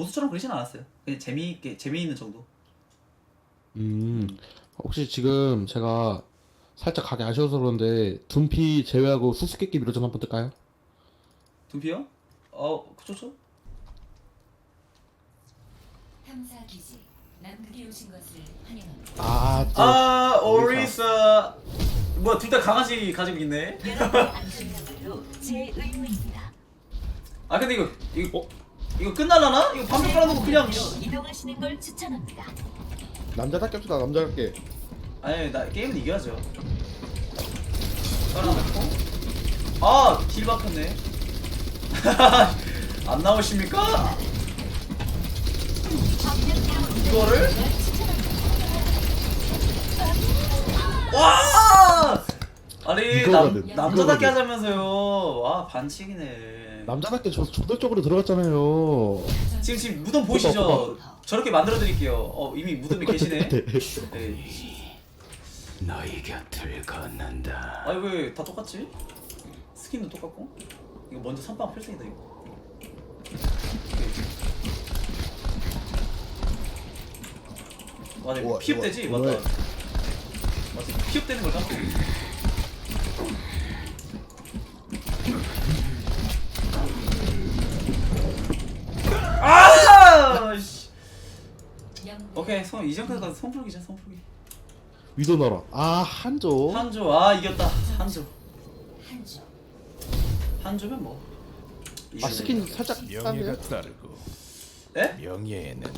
고수처럼 그러진 않았어요. 그냥 재미있게 재미있는 정도. 음, 혹시 지금 제가 살짝 가기 아쉬워서 그런데 둠피 제외하고 수수께끼 미로전 한번 뜰까요? 두피요? 어, 그렇죠. 탐사 기지 남극에 오신 것을 환영합니다. 아, 또 아, 오리사. 뭐둘다 강아지 가지고 있네. 여러분의 안전함으로 제 의무입니다. 아 근데 이거 이거 어? 이거 끝날라나? 이거 방금 깔아놓고 그냥. 로 이동하시는 걸 추천합니다. 남자답게 합시다, 남자답게. 아니 나 게임은 이겨야죠. 깔아놓고. 아, 길 박혔네. 안 나오십니까? 이거를? 와! 아니 이거거든, 남, 남자답게 이거거든. 하자면서요. 와 반칙이네. 남자답게 저 조들적으로 들어갔잖아요. 지금 지금 무덤 보이시죠? 저렇게 만들어 드릴게요. 어 이미 무덤에 계시네. 네. 너희 곁을 걷는다. 아니 왜 다 똑같지? 스킨도 똑같고 이거 먼저 선빵 필승이다 이거 맞아 이거 우와, 피흡되지? 우와, 맞다 우와. 맞아 피흡되는 걸깜 오케이 손 이전까지 가서 손풀기자 손풀기 위도 너라. 아, 한조. 한조 아 이겼다 한조 한조 한조면 뭐 아, 스킨 살짝 명예가 싼데요? 따르고 에? 명예에는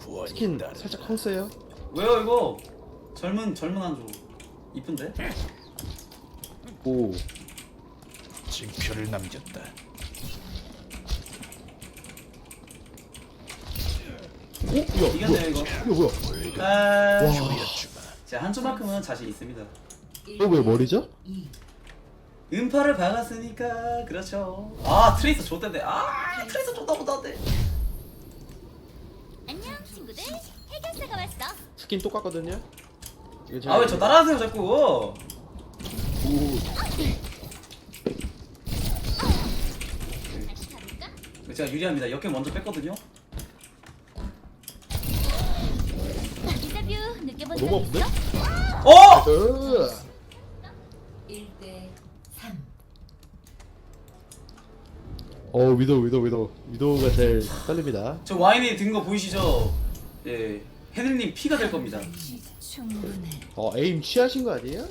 구원이 스킨 따른다. 살짝 컹세요? 왜요 이거 젊은 젊은 한조 이쁜데? 오. 징표를 남겼다. 야, 이겼네? 이거 이거 뭐야? 아... 자 한조만큼은 자신 있습니다 이거 왜 머리죠? 이 음파를 박았으니까 그렇죠 아 트레이서 좋던데 아 트레이서 좋다 보다데 안녕 친구들 해결사가 왔어 스킨 똑같거든요? 이거 제가 아 왜 저 따라하세요 자꾸 다시 가볼까? 제가 유리합니다 역행 먼저 뺐거든요 너무 적 있어? 어! 으. 1대 3 어, 위도, 위도, 위도. 위도가 제일 떨립니다. 저 와인에 든거 보이시죠? 예 헤들님 피가 될 겁니다 충분해. 어, 에임 취하신 거 아니에요?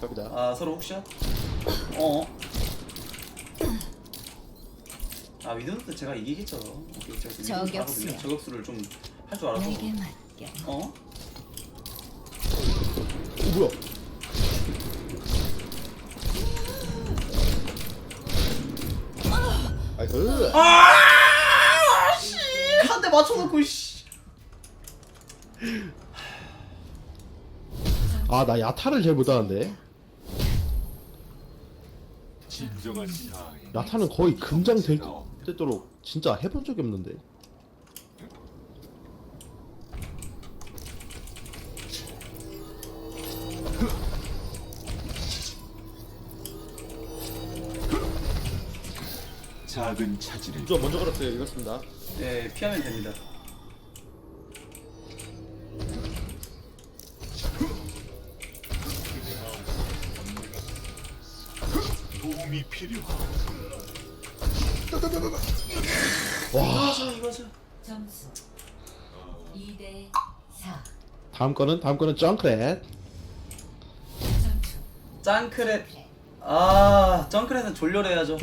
갑니다. 아 서로 훅샷? 어. 아 위도는 또 제가 이기겠죠. 오케이, 제가. 잘하거든요. 저격수를 좀 할 줄 알아서. 내게 맡겨. 어? 오, 뭐야? 아이스. 아! 씨! 한 대 맞춰놓고 씨. 아, 나 야타를 제일 못하는데. 진정한. 야타는 거의 금장 될 때도록 진짜 해본 적이 없는데. 작은 차질을 우주가 먼저 걸었어요. 이겼습니다. 예, 피하면 됩니다. 도움이 필요하다. 이거죠, 이거죠. 점수 2대 4 다음 거는 다음 거는 정크렛. 짱크렛. 아, 짱크렛은 졸려해야죠.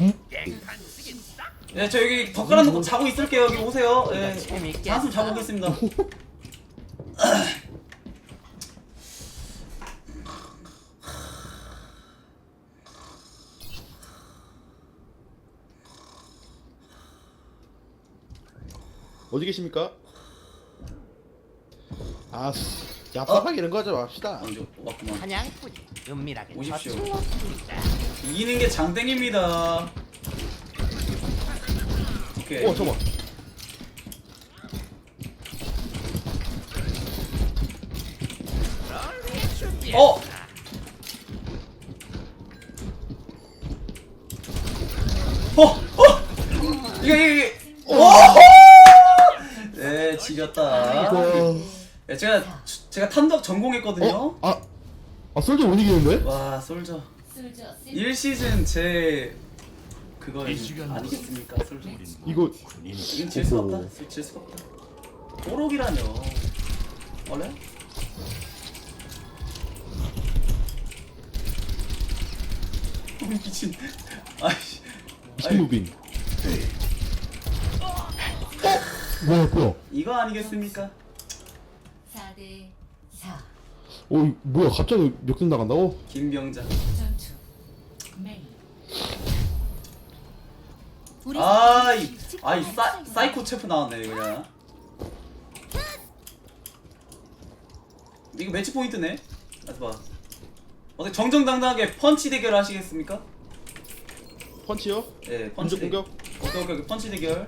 예, 저 여기 덧 깔아놓고 자고 있을게요. 여기 오세요. 예, 한숨 자고 오겠습니다. 어디 계십니까? 아, 얍삽하게 이런 거 하지 맙시다. 먼저 왔구만. 사냥꾼이 은밀하게 오십시오. 저승했습니다. 이기는 게 장땡입니다. 오케이. 어, 잠깐. 어! 어! 어! 이게 이게 이게 오! 지렸다. 와. 예, 제가 제가 탐독 전공했거든요. 어? 아, 아 솔저 못 이기는데? 와 솔저 솔저 1시즌 제 그거 아니겠습니까. 이거 이건 질 수가 오호. 없다. 질 수가 없다. 오록이라뇨. 원래? 미친. 아이씨. 아이, 신무빙. 뭐야 뭐야? 이거 아니겠습니까? 4대 4어 이- 뭐야 갑자기 역전 나간다고? 김병자. 전투 메인 아이, 아이 사, 살고 사이코 체프 나왔네 그냥. 이거 매치 포인트네. 봐. 어떻게 정정당당하게 펀치 대결 하시겠습니까? 펀치요? 예, 펀치 대- 공격. 오케이 오케이 오케이. 펀치 대결.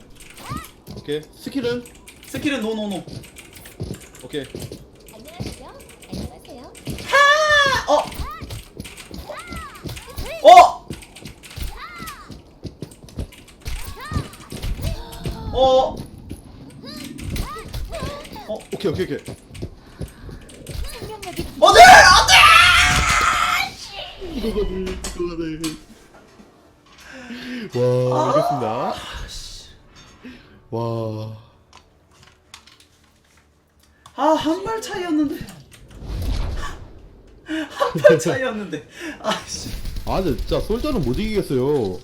오케이. 스킬은? 스킬은 노노노. 오케이. 안녕하세요. 안녕하세요. 어! 어! 어! 오케이 오케이 오케이. 생명력이 어, 네! 안 돼! 이거거든 이거거든. 와 알겠습니다. 와. 아, 한 발 차이였는데. 한 발 차이였는데. 아 씨. 아 근데 진짜 솔저는 못 이기겠어요.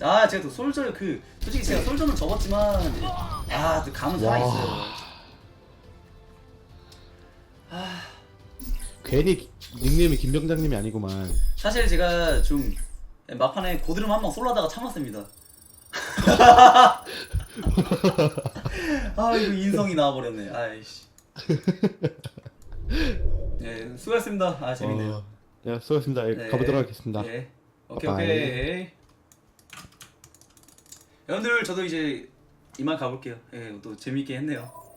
아, 제가 또 솔저 그 솔직히 제가 솔저는 접었지만 아, 또 감은 살아 있어요. 괜히 닉네임이 김병장님이 아니구만. 사실 제가 좀 막판에 고드름 한 방 쏠라다가 참았습니다. 아 이거 인성이 나와버렸네. 아이씨. 예, 수고했습니다. 아 재밌네요. 어, 네, 수고하셨습니다. 예, 네. 가보도록 하겠습니다. 예. 오케이 빠빠이. 오케이. 여러분들 저도 이제 이만 가볼게요. 예, 또 재밌게 했네요.